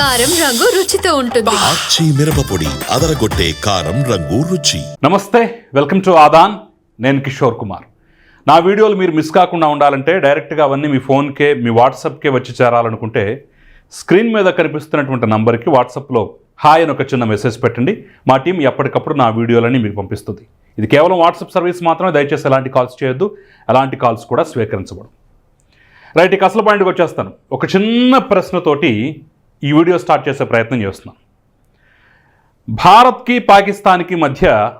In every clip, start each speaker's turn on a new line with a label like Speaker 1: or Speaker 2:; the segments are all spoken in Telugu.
Speaker 1: కారం రంగు రుచితో ఉంటుంది.
Speaker 2: ఆచి మిరపపొడి అదరగొట్టే కారం రంగు రుచి.
Speaker 3: నమస్తే వెల్కమ్ టు ఆదాన్. నేను కిషోర్ కుమార్. నా వీడియోలు మీరు మిస్ కాకుండా ఉండాలంటే డైరెక్ట్గా అవన్నీ మీ ఫోన్కే మీ వాట్సాప్కే వచ్చి చేరాలనుకుంటే స్క్రీన్ మీద కనిపిస్తున్నటువంటి నంబర్కి వాట్సాప్లో హాయ్ అని ఒక చిన్న మెసేజ్ పెట్టండి. మా టీం ఎప్పటికప్పుడు నా వీడియోలని మీకు పంపిస్తుంది. ఇది కేవలం వాట్సాప్ సర్వీస్ మాత్రమే దయచేసి ఎలాంటి కాల్స్ చేయొద్దు. ఎలాంటి కాల్స్ కూడా స్వీకరించబడు రైట్ ఇక అసలు పాయింట్కి వచ్చేస్తాను. ఒక చిన్న ప్రశ్నతోటి ఈ వీడియో స్టార్ట్ చేసే ప్రయత్నం చేస్తున్నాం. భారత్కి పాకిస్తాన్కి మధ్య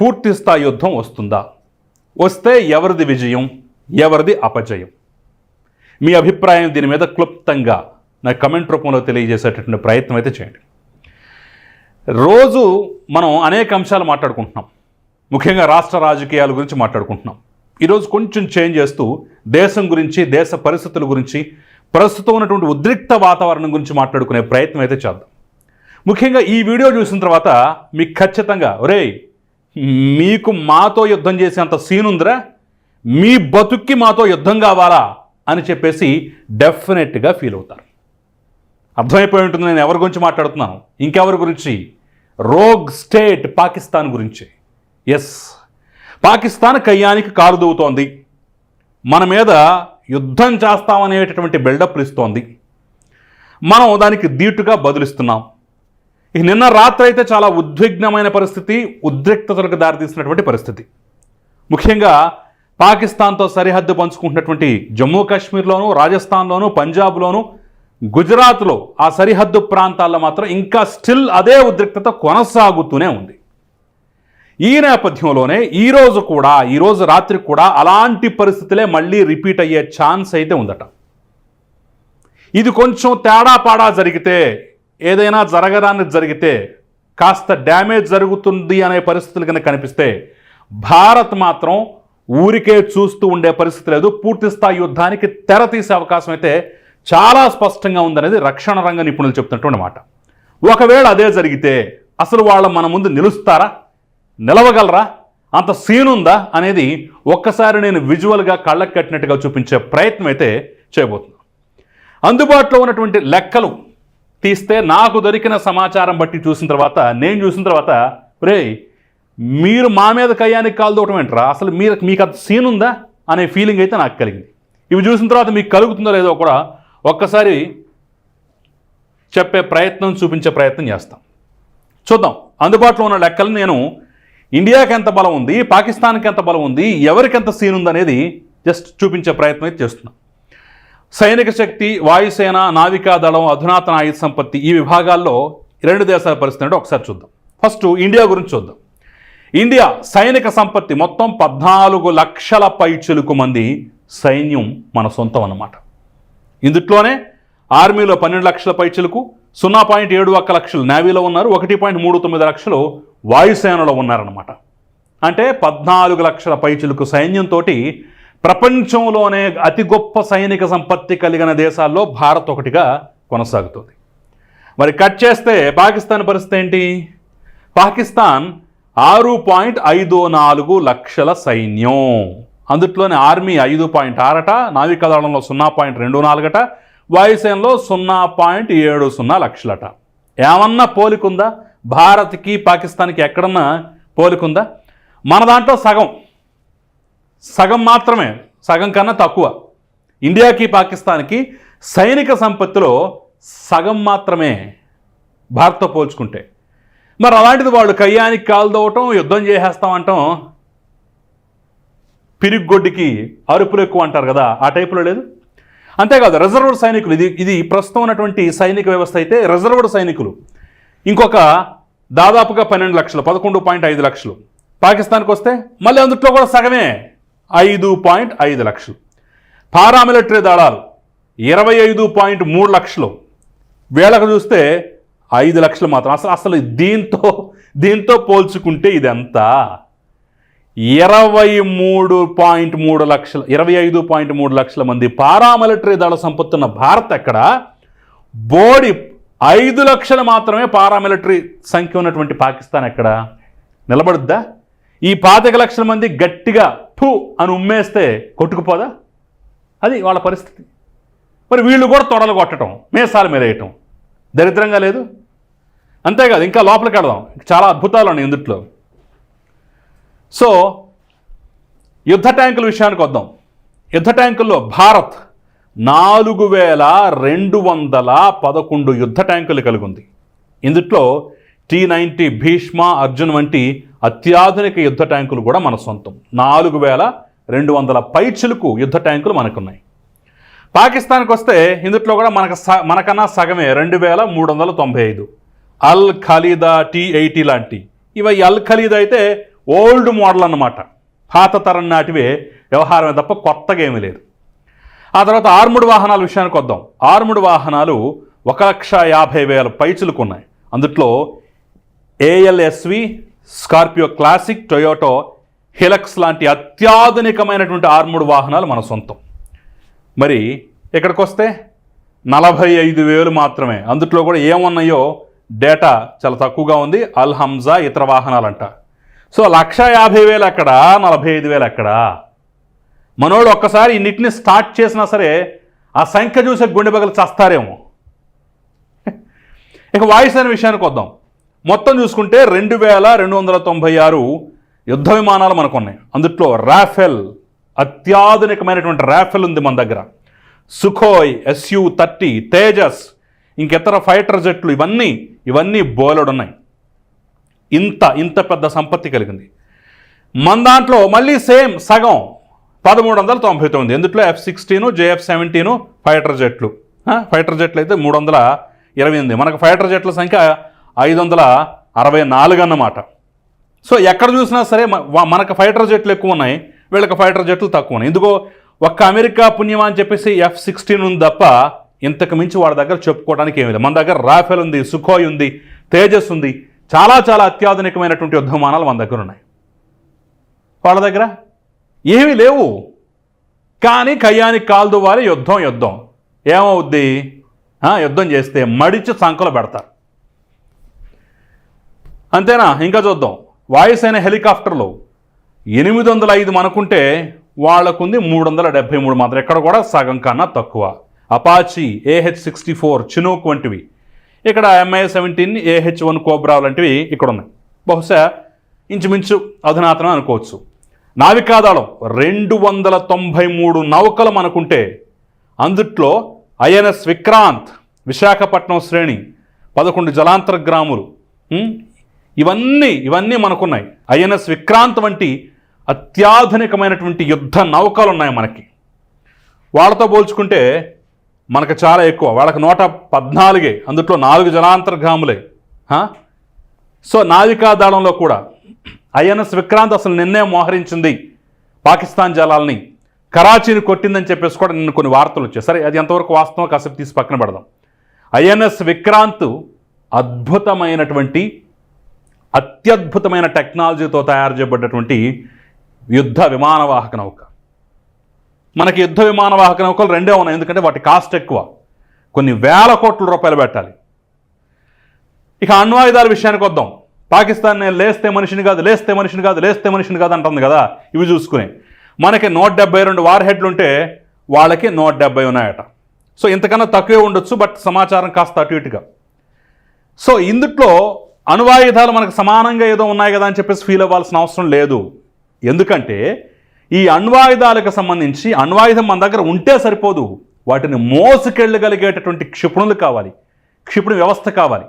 Speaker 3: పూర్తి స్థాయి యుద్ధం వస్తుందా? వస్తే ఎవరిది విజయం? ఎవరిది అపజయం? మీ అభిప్రాయం దీని మీద క్లుప్తంగా నా కమెంట్ రూపంలో తెలియజేసేటటువంటి ప్రయత్నం అయితే చేయండి. రోజు మనం అనేక అంశాలు మాట్లాడుకుంటున్నాం. ముఖ్యంగా రాష్ట్ర రాజకీయాల గురించి మాట్లాడుకుంటున్నాం. ఈరోజు కొంచెం చేంజ్ చేస్తూ దేశం గురించి దేశ పరిస్థితుల గురించి ప్రస్తుతం ఉన్నటువంటి ఉద్రిక్త వాతావరణం గురించి మాట్లాడుకునే ప్రయత్నం అయితే చేద్దాం. ముఖ్యంగా ఈ వీడియో చూసిన తర్వాత మీకు ఖచ్చితంగా ఒరేయ్ మీకు మాతో యుద్ధం చేసేంత సీన్ ఉందిరా? మీ బతుక్కి మాతో యుద్ధం కావాలా? అని చెప్పేసి డెఫినెట్గా ఫీల్ అవుతారు. అర్థమైపోయి ఉంటుంది నేను ఎవరి గురించి మాట్లాడుతున్నాను? ఇంకెవరి గురించి? రోగ్ స్టేట్ పాకిస్తాన్ గురించి. ఎస్. పాకిస్తాన్ కయ్యానికి కారు దూవుతోంది మన మీద యుద్ధం చేస్తామనేటటువంటి బిల్డప్లు ఇస్తోంది. మనం దానికి దీటుగా బదులిస్తున్నాం. ఇక నిన్న రాత్రి అయితే చాలా ఉద్విగ్నమైన పరిస్థితి ఉద్రిక్తతలకు దారితీసినటువంటి పరిస్థితి. ముఖ్యంగా పాకిస్తాన్తో సరిహద్దు పంచుకుంటున్నటువంటి జమ్మూ కాశ్మీర్లోను రాజస్థాన్లోను పంజాబ్లోను గుజరాత్లో ఆ సరిహద్దు ప్రాంతాల్లో మాత్రం ఇంకా స్టిల్ అదే ఉద్రిక్తత కొనసాగుతూనే ఉంది. ఈ నేపథ్యంలోనే ఈరోజు కూడా ఈరోజు రాత్రి కూడా అలాంటి పరిస్థితులే మళ్ళీ రిపీట్ అయ్యే ఛాన్స్ అయితే ఉందట. ఇది కొంచెం తేడా పాడా జరిగితే ఏదైనా జరగదాన్ని జరిగితే కాస్త డ్యామేజ్ జరుగుతుంది అనే పరిస్థితులు కనుక కనిపిస్తే భారత్ మాత్రం ఊరికే చూస్తూ ఉండే పరిస్థితి లేదు. పూర్తిస్థాయి యుద్ధానికి తెర తీసే అవకాశం అయితే చాలా స్పష్టంగా ఉందనేది రక్షణ రంగ నిపుణులు చెప్తున్నటువంటి మాట. ఒకవేళ అదే జరిగితే అసలు వాళ్ళు మన ముందు నిలుస్తారా? నిలవగలరా? అంత సీన్ ఉందా అనేది ఒక్కసారి నేను విజువల్గా కళ్ళకు కట్టినట్టుగా చూపించే ప్రయత్నం అయితే చేయబోతున్నాను. అందుబాటులో ఉన్నటువంటి లెక్కలు తీస్తే నాకు దొరికిన సమాచారం బట్టి చూసిన తర్వాత నేను చూసిన తర్వాత రే మీరు మా మీద కయ్యానికి కాలుదోవటం ఏంట్రా? అసలు మీరు మీకు అంత సీన్ ఉందా అనే ఫీలింగ్ అయితే నాకు కలిగింది. ఇవి చూసిన తర్వాత మీకు కలుగుతుందో లేదో కూడా ఒక్కసారి చెప్పే ప్రయత్నం చూపించే ప్రయత్నం చేస్తాం. చూద్దాం. అందుబాటులో ఉన్న లెక్కలు నేను ఇండియాకి ఎంత బలం ఉంది? పాకిస్తాన్కి ఎంత బలం ఉంది? ఎవరికి ఎంత సీన్ ఉందనేది జస్ట్ చూపించే ప్రయత్నం అయితే చేస్తున్నాం. సైనిక శక్తి వాయుసేన నావికా దళం అధునాతన ఆయుధ సంపత్తి ఈ విభాగాల్లో రెండు దేశాల పరిస్థితి అంటే ఒకసారి చూద్దాం. ఫస్ట్ ఇండియా గురించి చూద్దాం. ఇండియా సైనిక సంపత్తి మొత్తం పద్నాలుగు లక్షల పైచులకు మంది సైన్యం మన సొంతం అన్నమాట. ఇందుట్లోనే ఆర్మీలో పన్నెండు లక్షల పైచులకు సున్నా పాయింట్ ఏడు ఒక్క లక్షలు నేవీలో ఉన్నారు ఒకటి పాయింట్ మూడు తొమ్మిది లక్షలు వాయుసేనలో ఉన్నారన్నమాట. అంటే పద్నాలుగు లక్షల పైచులకు సైన్యంతో ప్రపంచంలోనే అతి గొప్ప సైనిక సంపత్తి కలిగిన దేశాల్లో భారత్ ఒకటిగా కొనసాగుతుంది. మరి కట్ చేస్తే పాకిస్తాన్ పరిస్థితి ఏంటి? పాకిస్తాన్ ఆరు పాయింట్ ఐదు నాలుగు లక్షల సైన్యం. అందుట్లోనే ఆర్మీ ఐదు పాయింట్ ఆరట నావికాదళంలో సున్నా పాయింట్ రెండు నాలుగట వాయుసేనలో సున్నా పాయింట్ ఏడు సున్నా లక్షలట. ఏమన్నా పోలికుందా? భారత్కి పాకిస్తాన్కి ఎక్కడన్నా పోలికుందా? మన దాంట్లో సగం. సగం మాత్రమే. సగం కన్నా తక్కువ. ఇండియాకి పాకిస్తాన్కి సైనిక సంపత్తిలో సగం మాత్రమే భారత్తో పోల్చుకుంటే. మరి అలాంటిది వాళ్ళు కయ్యానికి కాలుదోవటం యుద్ధం చేసేస్తామంటాం పిరిగ్గొడ్డికి అరుపులు ఎక్కువ అంటారు కదా ఆ టైపులో లేదు? అంతేకాదు రిజర్వ్డ్ సైనికులు ఇది ఇది ప్రస్తుతం ఉన్నటువంటి సైనిక వ్యవస్థ అయితే రిజర్వ్డ్ సైనికులు. ఇంకొక దాదాపుగా పన్నెండు లక్షలు పదకొండు పాయింట్ ఐదు లక్షలు. పాకిస్తాన్కి వస్తే మళ్ళీ అందుట్లో కూడా సగమే. ఐదు పాయింట్ ఐదు లక్షలు. పారామిలిటరీ దళాలు ఇరవై ఐదు పాయింట్ మూడు లక్షలు. వేళకు చూస్తే ఐదు లక్షలు మాత్రం. అసలు అసలు దీంతో దీంతో పోల్చుకుంటే ఇదంతా ఇరవై మూడు పాయింట్ మూడు లక్షలు ఇరవై ఐదు పాయింట్ మూడు లక్షల మంది పారామిలిటరీ దళ సంపత్తున్న భారత్ ఎక్కడ? బోడి ఐదు లక్షలు మాత్రమే పారామిలిటరీ సంఖ్య ఉన్నటువంటి పాకిస్తాన్ ఎక్కడ? నిలబడుద్దా? ఈ పాతిక లక్షల మంది గట్టిగా ఫు అని ఉమ్మేస్తే కొట్టుకుపోదా? అది వాళ్ళ పరిస్థితి. మరి వీళ్ళు కూడా తొడలు కొట్టడం మేసాలు మెరేయటం దరిద్రంగా లేదు? అంతేకాదు ఇంకా లోపలికి వెళదాం. చాలా అద్భుతాలు ఉన్నాయి ఇందుట్లో. సో యుద్ధ ట్యాంకుల విషయానికి వద్దాం. యుద్ధ ట్యాంకుల్లో భారత్ నాలుగు వేల రెండు వందల పదకొండు యుద్ధ ట్యాంకులు కలిగి ఉంది ఇందుట్లో టీ నైంటీ భీష్మ అర్జున్ వంటి అత్యాధునిక యుద్ధ ట్యాంకులు కూడా మన సొంతం. నాలుగు వేల రెండు వందల పైచులకు యుద్ధ ట్యాంకులు మనకున్నాయి. పాకిస్తాన్కి వస్తే ఇందుట్లో కూడా మనకు స మనకన్నా సగమే రెండు వేల మూడు వందల తొంభై ఐదు. అల్ ఖలీదా టీ ఎయిటీ లాంటి ఇవి అల్ ఖలీదా అయితే ఓల్డ్ మోడల్ అన్నమాట. పాత తరం నాటివే వ్యవహారమే తప్ప కొత్తగా ఏమీ లేదు. ఆ తర్వాత ఆర్ముడు వాహనాల విషయానికి వద్దాం. ఆర్ముడు వాహనాలు ఒక లక్ష యాభై వేల పైచులకు ఉన్నాయి అందుట్లో ALSV Scorpio classic Toyota Hilux లాంటి అత్యాధునికమైనటువంటి ఆర్ముడు వాహనాలు మన సొంతం. మరి ఇక్కడికి వస్తే నలభై ఐదు వేలు మాత్రమే. అందుట్లో కూడా ఏమున్నాయో డేటా చాలా తక్కువగా ఉంది. అల్ హంజా ఇతర వాహనాలంట. సో లక్ష యాభై వేలు ఎక్కడా? నలభై ఐదు వేలు ఎక్కడ? మనోడు ఒక్కసారి ఇన్నిటిని స్టార్ట్ చేసినా సరే ఆ సంఖ్య చూసే గుండె బగలు చస్తారేమో. ఇక వాయిస్ అనే విషయానికి వద్దాం. మొత్తం చూసుకుంటే రెండు వేల రెండు వందల తొంభై ఆరు యుద్ధ విమానాలు మనకు ఉన్నాయి అందుట్లో రాఫెల్ అత్యాధునికమైనటువంటి రాఫెల్ ఉంది మన దగ్గర. సుఖోయ్ ఎస్యు థర్టీ తేజస్ ఇంకితర ఫైటర్ జెట్లు ఇవన్నీ ఇవన్నీ బోలెడ్ ఉన్నాయి. ఇంత ఇంత పెద్ద సంపత్తి కలిగింది. మన దాంట్లో మళ్ళీ సేమ్ సగం పదమూడు వందల తొంభై తొమ్మిది. ఎందుట్లో F sixteen JF seventeen fighter జెట్లు fighter జెట్లు అయితే మూడు వందల ఇరవై ఎనిమిది. మనకు ఫైటర్ జెట్ల సంఖ్య ఐదు వందల అరవై నాలుగు అన్నమాట. సో ఎక్కడ చూసినా సరే మనకు ఫైటర్ జెట్లు ఎక్కువ ఉన్నాయి. వీళ్ళకి ఫైటర్ జెట్లు తక్కువ ఉన్నాయి. ఎందుకో ఒక్క అమెరికా పుణ్యమా అని చెప్పేసి ఎఫ్ సిక్స్టీన్ ఉంది తప్ప ఇంతకు మించి వాడి దగ్గర చెప్పుకోవడానికి ఏమి లేదు. మన దగ్గర రాఫెల్ ఉంది సుఖోయ్ ఉంది తేజస్ ఉంది. చాలా చాలా అత్యాధునికమైనటువంటి యుద్ధ విమానాలు మన దగ్గర ఉన్నాయి. వాళ్ళ దగ్గర? ఏమీ లేవు. కానీ కయ్యానికి కాలు దువ్వాలి యుద్ధం యుద్ధం. ఏమవుద్ది? యుద్ధం చేస్తే మడిచి సంకలు పెడతారు. అంతేనా? ఇంకా చూద్దాం. వాయుసేన హెలికాప్టర్లు. ఎనిమిది వందల ఐదు మనకుంటే వాళ్ళకుంది మూడు వందల డెబ్బై మూడు మాత్రం. ఎక్కడ కూడా సగం కన్నా తక్కువ. Apache AH sixty four Chinook వంటివి. ఇక్కడ MI seventeen AH one Cobra లాంటివి ఇక్కడ ఉన్నాయి బహుశా ఇంచుమించు అధునాతనం అనుకోవచ్చు. నావికాదళం రెండు వందల తొంభై మూడు నౌకలు మనకుంటే అందుట్లో ఐఎన్ఎస్ విక్రాంత్ విశాఖపట్నం శ్రేణి పదకొండు జలాంతర్గ్రాములు ఇవన్నీ ఇవన్నీ మనకున్నాయి. ఐఎన్ఎస్ విక్రాంత్ వంటి అత్యాధునికమైనటువంటి యుద్ధ నౌకలు ఉన్నాయి మనకి. వాళ్ళతో పోల్చుకుంటే మనకు చాలా ఎక్కువ. వాళ్ళకి నూట పద్నాలుగే అందుట్లో నాలుగు జలాంతర్గాములే సో నావికా దళంలో కూడా ఐఎన్ఎస్ విక్రాంత్ అసలు నిన్నే మోహరించింది పాకిస్తాన్ జలాల్ని. కరాచీని కొట్టిందని చెప్పేసి కూడా నిన్న కొన్ని వార్తలు వచ్చాయి. సరే అది ఎంతవరకు వాస్తవం? కాసేపు తీసి పక్కన పెడదాం. ఐఎన్ఎస్ విక్రాంత్ అద్భుతమైనటువంటి అత్యద్భుతమైన టెక్నాలజీతో తయారు చేయబడ్డటువంటి యుద్ధ విమానవాహక నౌక. మనకి యుద్ధ విమానవాహక నౌకలు రెండే ఉన్నాయి. ఎందుకంటే వాటి కాస్ట్ ఎక్కువ. కొన్ని వేల కోట్ల రూపాయలు పెట్టాలి. ఇక అణ్వాయుధాల విషయానికి వద్దాం. పాకిస్తాన్ నేను లేస్తే మనిషిని కాదు లేస్తే మనిషిని కాదు లేస్తే మనిషిని కాదు అంటుంది కదా. ఇవి చూసుకుని. మనకి నూట డెబ్బై రెండు వార్ హెడ్లు ఉంటే వాళ్ళకి నూట డెబ్బై ఉన్నాయట. సో ఇంతకన్నా తక్కువే ఉండొచ్చు బట్ సమాచారం కాస్త అటు ఇటుగా. సో ఇందుట్లో అణువాయుధాలు మనకు సమానంగా ఏదో ఉన్నాయి కదా అని చెప్పేసి ఫీల్ అవ్వాల్సిన అవసరం లేదు. ఎందుకంటే ఈ అణ్వాయుధాలకు సంబంధించి అణ్వాయుధం మన దగ్గర ఉంటే సరిపోదు. వాటిని మోసుకెళ్ళగలిగేటటువంటి క్షిపణులు కావాలి. క్షిపణి వ్యవస్థ కావాలి.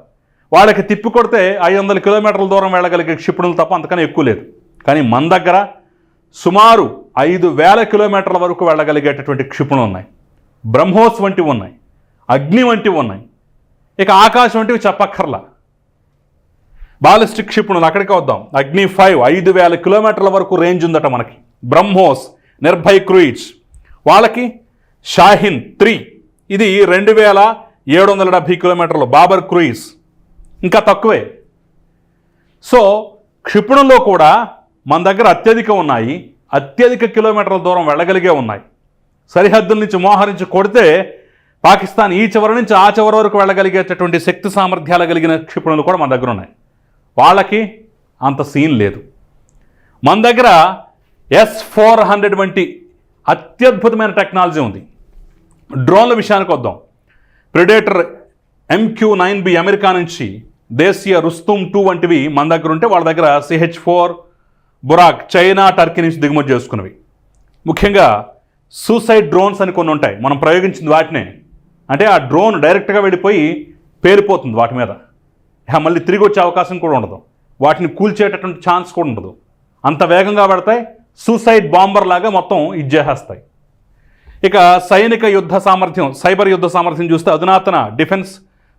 Speaker 3: వాళ్ళకి తిప్పి కొడితే ఐదు వందల కిలోమీటర్ల దూరం వెళ్ళగలిగే క్షిపణులు తప్ప అంతకన్నా ఎక్కువ లేదు. కానీ మన దగ్గర సుమారు ఐదు వేల కిలోమీటర్ల వరకు వెళ్ళగలిగేటటువంటి క్షిపణులు ఉన్నాయి. బ్రహ్మోస్ వంటివి ఉన్నాయి. అగ్ని వంటివి ఉన్నాయి. ఇక ఆకాశం వంటివి చెప్పక్కర్లా. బాలిస్టిక్ క్షిపణులు అక్కడికి వద్దాం. అగ్ని ఫైవ్ ఐదు వేల కిలోమీటర్ల వరకు రేంజ్ ఉందట మనకి. బ్రహ్మోస్ నిర్భయ్ క్రూయిజ్ వాళ్ళకి షాహిన్ త్రీ. ఇది రెండు వేల ఏడు వందల డెబ్భై కిలోమీటర్లు. బాబర్ క్రూయిజ్ ఇంకా తక్కువే. సో క్షిపణుల్లో కూడా మన దగ్గర అత్యధిక ఉన్నాయి. అత్యధిక కిలోమీటర్ల దూరం వెళ్ళగలిగే ఉన్నాయి. సరిహద్దుల నుంచి మోహరించి కొడితే పాకిస్తాన్ ఈ చివరి నుంచి ఆ చివరి వరకు వెళ్ళగలిగేటటువంటి శక్తి సామర్థ్యాలు కలిగిన క్షిపణులు కూడా మన దగ్గర ఉన్నాయి. వాళ్ళకి అంత సీన్ లేదు. మన దగ్గర ఎస్ ఫోర్ హండ్రెడ్ వంటి అత్యద్భుతమైన టెక్నాలజీ ఉంది. డ్రోన్ల విషయానికి వద్దాం. Predator MQ nine B America నుంచి దేశీయ రుస్తుమ్ టూ వంటివి మన దగ్గర ఉంటే వాళ్ళ దగ్గర CH four Burraq China Turkey నుంచి దిగుమతి చేసుకున్నవి. ముఖ్యంగా సూసైడ్ డ్రోన్స్ అని కొన్ని ఉంటాయి. మనం ప్రయోగించింది వాటినే. అంటే ఆ డ్రోన్ డైరెక్ట్గా వెళ్ళిపోయి పేలిపోతుంది వాటి మీద. మళ్ళీ తిరిగి వచ్చే అవకాశం కూడా ఉండదు. వాటిని కూల్చేటటువంటి ఛాన్స్ కూడా ఉండదు. అంత వేగంగా పడతాయి సూసైడ్ బాంబర్ లాగా మొత్తం ఇచ్చేసేస్తాయి ఇక సైనిక యుద్ధ సామర్థ్యం సైబర్ యుద్ధ సామర్థ్యం చూస్తే అధునాతన డిఫెన్స్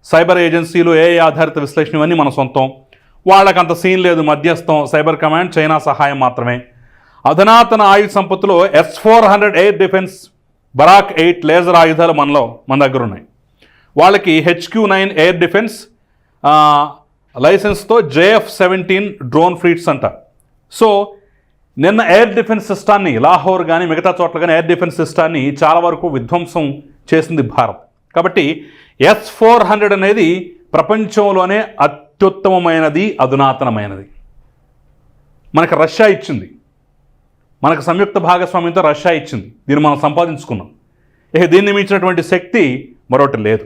Speaker 3: సైబర్ ఏజెన్సీలు ఏ ఆధారిత విశ్లేషణ ఇవన్నీ మన సొంతం. వాళ్ళకంత సీన్ లేదు మధ్యస్థం సైబర్ కమాండ్ చైనా సహాయం మాత్రమే. అధునాతన ఆయుధ సంపత్తిలో S four hundred air defence Barak eight laser ఆయుధాలు మనలో మన దగ్గర ఉన్నాయి వాళ్ళకి హెచ్క్యూ నైన్ ఎయిర్ డిఫెన్స్ లైసెన్స్తో జేఎఫ్ సెవెంటీన్ డ్రోన్ ఫ్లీట్స్ అంట. సో నిన్న ఎయిర్ డిఫెన్స్ సిస్టాన్ని లాహోర్ కానీ మిగతా చోట్ల కానీ ఎయిర్ డిఫెన్స్ సిస్టాన్ని చాలా వరకు విధ్వంసం చేసింది భారత్. కాబట్టి ఎస్ ఫోర్ హండ్రెడ్ అనేది ప్రపంచంలోనే అత్యుత్తమమైనది అధునాతనమైనది. మనకు రష్యా ఇచ్చింది. మనకు సంయుక్త భాగస్వామ్యంతో రష్యా ఇచ్చింది. దీన్ని మనం సంపాదించుకున్నాం. ఇక దీన్ని మించినటువంటి శక్తి మరొకటి లేదు.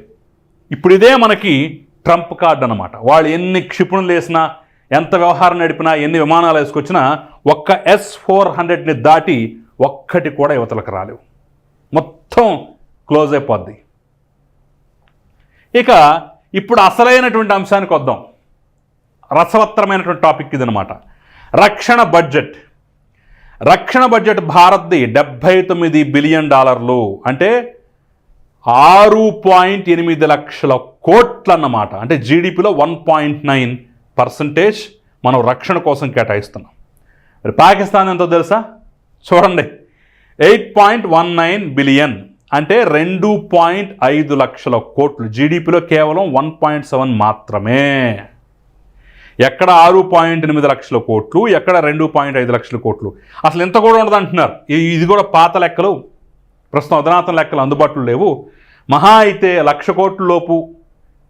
Speaker 3: ఇప్పుడు ఇదే మనకి ట్రంప్ కార్డ్ అన్నమాట. వాళ్ళు ఎన్ని క్షిపణులు వేసినా ఎంత వ్యవహారం నడిపినా ఎన్ని విమానాలు వేసుకొచ్చినా ఒక్క ఎస్ ఫోర్ హండ్రెడ్ని దాటి ఒక్కటి కూడా యువతలకు రాలేవు. మొత్తం క్లోజ్ అయిపోద్ది. ఇక ఇప్పుడు అసలైనటువంటి అంశానికి వద్దాం. రసవత్తరమైనటువంటి టాపిక్ ఇదనమాట రక్షణ బడ్జెట్. రక్షణ బడ్జెట్ భారత్ది డెబ్భై తొమ్మిది బిలియన్ డాలర్లు అంటే ఆరు పాయింట్ ఎనిమిది లక్షల కోట్లు అన్నమాట అంటే జీడిపిలో వన్ పాయింట్ నైన్ పర్సంటేజ్ మనం రక్షణ కోసం కేటాయిస్తున్నాం. మరి పాకిస్తాన్ ఎంతో తెలుసా? చూడండి. Eight point one nine billion. అంటే రెండు పాయింట్ ఐదు లక్షల కోట్లు. జీడిపిలో కేవలం వన్ పాయింట్ సెవెన్ మాత్రమే. ఎక్కడ ఆరు పాయింట్ ఎనిమిది లక్షల కోట్లు ఎక్కడ రెండు పాయింట్ ఐదు లక్షల కోట్లు. అసలు ఇంత కూడా ఉండదు అంటున్నారు. ఇది కూడా పాత లెక్కలు. ప్రస్తుతం అధునాతన లెక్కలు అందుబాటులో లేవు. మహా అయితే లక్ష కోట్ల లోపు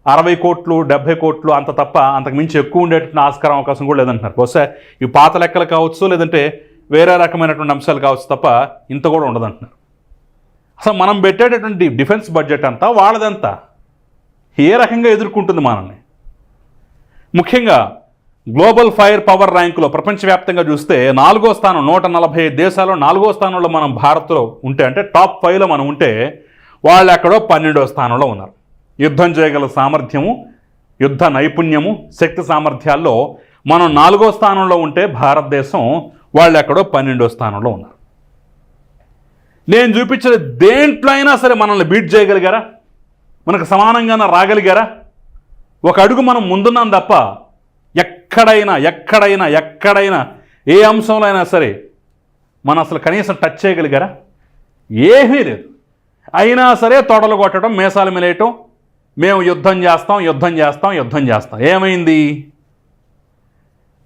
Speaker 3: అరవై కోట్లు డెబ్బై కోట్లు అంత తప్ప అంతకు మించి ఎక్కువ ఉండేటువంటి ఆస్కారం అవకాశం కూడా లేదంటున్నారు. బహుశా ఇవి పాత లెక్కలు కావచ్చు లేదంటే వేరే రకమైనటువంటి అంశాలు కావచ్చు తప్ప ఇంత కూడా ఉండదంటున్నారు. అసలు మనం పెట్టేటటువంటి డిఫెన్స్ బడ్జెట్ అంతా వాళ్ళదంతా. ఏ రకంగా ఎదుర్కొంటుంది మనల్ని? ముఖ్యంగా గ్లోబల్ ఫైర్ పవర్ ర్యాంకులో ప్రపంచవ్యాప్తంగా చూస్తే నాలుగో స్థానం నూట నలభై ఐదు దేశాల్లో నాలుగో స్థానంలో మనం భారత్లో ఉంటే అంటే టాప్ ఫైవ్లో మనం ఉంటే వాళ్ళు ఎక్కడో పన్నెండో స్థానంలో ఉన్నారు. యుద్ధం చేయగల సామర్థ్యము యుద్ధ నైపుణ్యము శక్తి సామర్థ్యాల్లో మనం నాలుగో స్థానంలో ఉంటే భారతదేశం వాళ్ళు ఎక్కడో పన్నెండో స్థానంలో ఉన్నారు. నేను చూపించిన దేంట్లో అయినా సరే మనల్ని బీట్ చేయగలిగారా? మనకు సమానంగానే రాగలిగారా? ఒక అడుగు మనం ముందున్నాం తప్ప ఎక్కడైనా ఎక్కడైనా ఎక్కడైనా ఏ అంశంలో అయినా సరే మనం అసలు కనీసం టచ్ చేయగలిగారా? ఏమీ లేదు. అయినా సరే తొడలు కొట్టడం మేసాలు మిలేయటం మేము యుద్ధం చేస్తాం యుద్ధం చేస్తాం యుద్ధం చేస్తాం. ఏమైంది?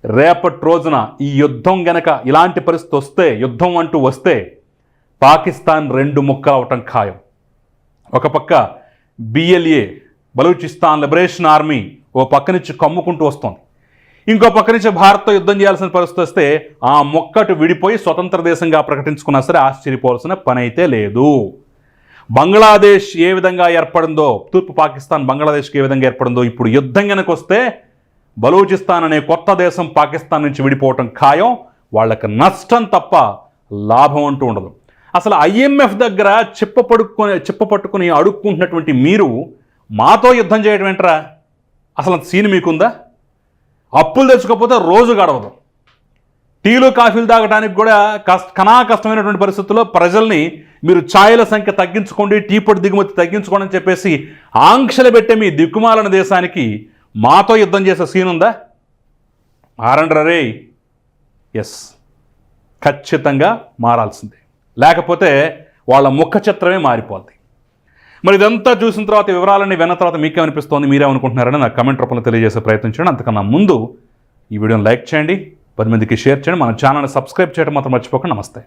Speaker 3: రేపటి రోజున ఈ యుద్ధం గనక ఇలాంటి పరిస్థితి వస్తే యుద్ధం అంటూ వస్తే పాకిస్తాన్ రెండు ముక్కలు అవటం ఖాయం. ఒక పక్క బిఎల్ఏ బలూచిస్తాన్ లిబరేషన్ ఆర్మీ ఓ పక్క నుంచి కమ్ముకుంటూ వస్తోంది. ఇంకో పక్క నుంచి భారత్తో యుద్ధం చేయాల్సిన పరిస్థితి వస్తే ఆ మొక్కటు విడిపోయి స్వతంత్ర దేశంగా ప్రకటించుకున్నా సరే ఆశ్చర్యపోవాల్సిన పని అయితే లేదు. బంగ్లాదేశ్ ఏ విధంగా ఏర్పడిందో తూర్పు పాకిస్తాన్ బంగ్లాదేశ్కి ఏ విధంగా ఏర్పడిందో ఇప్పుడు యుద్ధం కనుక వస్తే బలూచిస్తాన్ అనే కొత్త దేశం పాకిస్తాన్ నుంచి విడిపోవటం ఖాయం. వాళ్ళకి నష్టం తప్ప లాభం అంటూ ఉండదు. అసలు ఐఎంఎఫ్ దగ్గర చిప్ప పడుకొని చిప్ప పట్టుకుని అడుక్కుంటున్నటువంటి మీరు మాతో యుద్ధం చేయడం ఏంట్రా? అసలు సీన్ మీకుందా? అప్పులు తెచ్చుకోకపోతే రోజు గడవదు. టీలు కాఫీలు తాగడానికి కూడా కష్ట కనా కష్టమైనటువంటి పరిస్థితుల్లో ప్రజల్ని మీరు ఛాయల సంఖ్య తగ్గించుకోండి టీ పొడి దిగుమతి తగ్గించుకోండి అని చెప్పేసి ఆంక్షలు పెట్టే మీ దిక్కుమాలన దేశానికి మాతో యుద్ధం చేసే సీన్ ఉందా? ఆరండ్రరే ఎస్ ఖచ్చితంగా మారాల్సిందే. లేకపోతే వాళ్ళ ముఖ చిత్రమే మారిపోద్ది. మరి ఇదంతా చూసిన తర్వాత వివరాలన్నీ విన్న తర్వాత మీకేమనిపిస్తోంది? మీరేమనుకుంటున్నారని నాకు కమెంట్ రూపంలో తెలియజేసే ప్రయత్నం చేయండి. అంతకన్నా ముందు ఈ వీడియోని లైక్ చేయండి పది మందికి షేర్ చేయండి. మన ఛానల్ని సబ్స్క్రైబ్ చేయడం మాత్రం మర్చిపోకండి. నమస్తే.